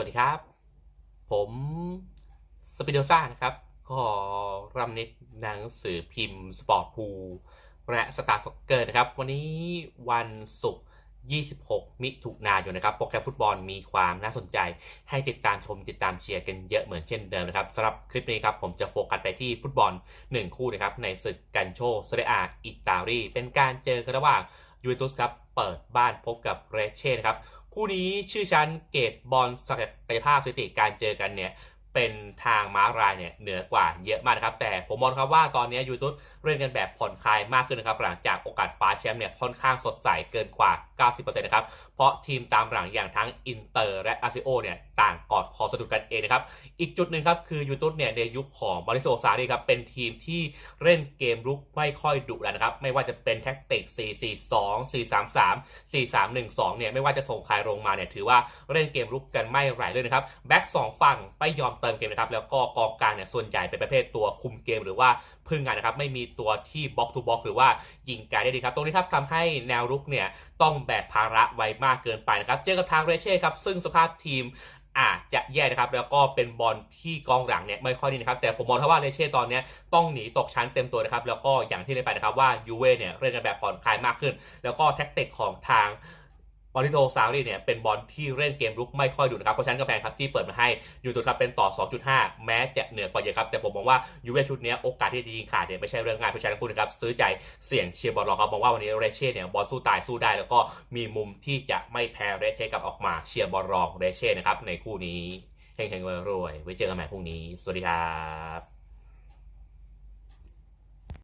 วัสดีครับ ผมสปิโดซ่านะครับ ก็รำนิดหนังสือพิมพ์สปอร์ตพูและสตาร์ซ็อกเกอร์นะครับ วันนี้วันศุกร์ 26 มิถุนายนนะครับ โปรแกรมฟุตบอลมีความน่าสนใจ ให้ติดตามชมติดตามเชียร์กันเยอะเหมือนเช่นเดิมนะครับสำหรับคลิปนี้ครับ ผมจะโฟกัสไปที่ฟุตบอล 1 คู่นะครับ ในศึกกันโชเซเรียอาอิตาลีเป็นการเจอกันระหว่างยูเวนตุสครับเปิดบ้านพบกับเรเช่นะครับ คู่นี้ชื่อชั้นเกตบอลศักยภาพสถิติการเจอกันเนี่ย เป็นทางม้ารายเนี่ยเหนือกว่าเยอะมากนะครับ แต่ผมมองครับว่าตอนนี้ยูทูบเล่นกันแบบผ่อนคลายมากขึ้นนะครับ หลังจากโอกาสคว้าแชมป์เนี่ยค่อนข้างสดใสเกินกว่า 90%นะครับ เพราะทีมตามหลังอย่างทั้งอินเตอร์และอาซิโอเนี่ยต่างกอดคอสะดุดกันเองนะครับ อีกจุดหนึ่งครับคือยูทูบเนี่ยในยุคของบริโซซารีครับเป็นทีมที่เล่นเกมรุกไม่ค่อยดุแล้วนะครับ ไม่ว่าจะเป็นแท็กติก 4-4-2 4-3-3 4-3-1-2 เนี่ยไม่ว่าจะส่งใครลงมาเนี่ยถือว่าเล่นเกมรุกกันไม่ไหลเลยนะครับแบ็กสองฝั่งไม่ยอมเติมเกมนะครับแล้วก็กองกลางเนี่ยส่วนใหญ่เป็นประเภทตัวคุมเกมหรือว่าพึ่งงานนะครับไม่มีตัวที่บล็อกทูบล็อกหรือว่ายิงไกลได้ดีครับ ตรงนี้ครับทำให้แนวรุกเนี่ยต้องแบกภาระไว้มากเกินไปนะครับเจอกับทางเรเช่ครับซึ่งสภาพทีมอาจจะแย่นะครับแล้วก็เป็นบอลที่กองหลังเนี่ยไม่ค่อยดีนะครับแต่ผมมองว่าเรเช่ตอนนี้ต้องหนีตกชั้นเต็มตัวนะครับแล้วก็อย่างที่เล่นไปนะครับว่ายูเว่เนี่ยเล่นกันแบบผ่อนคลายมากขึ้น แล้วก็แท็กติกของทาง บอลทิโตซารีเนี่ยเป็นบอลที่เล่นเกมรุกไม่ค่อยดุนะครับเพราะฉะนั้นกำแพงครับที่เปิดมาให้ยูทูบครับเป็นต่อ 2.5 แม้จะเหนือกว่าเยอะครับ แต่ผมมองว่ายูเว่ชุดนี้โอกาสที่จะยิงขาดเนี่ยไม่ใช่เรื่องง่ายเพราะฉะนั้นคุณนะครับซื้อใจเสี่ยงเชียร์บอลรองครับมองว่าวันนี้เรเช่เนี่ยบอลสู้ตายสู้ได้ แล้วก็มีมุมที่จะไม่แพ้เรเช่กับออกมาเชียร์บอลรองเรเช่นะครับในคู่นี้เฮงๆรวยไว้เจอกันใหม่พรุ่งนี้ สวัสดีครับ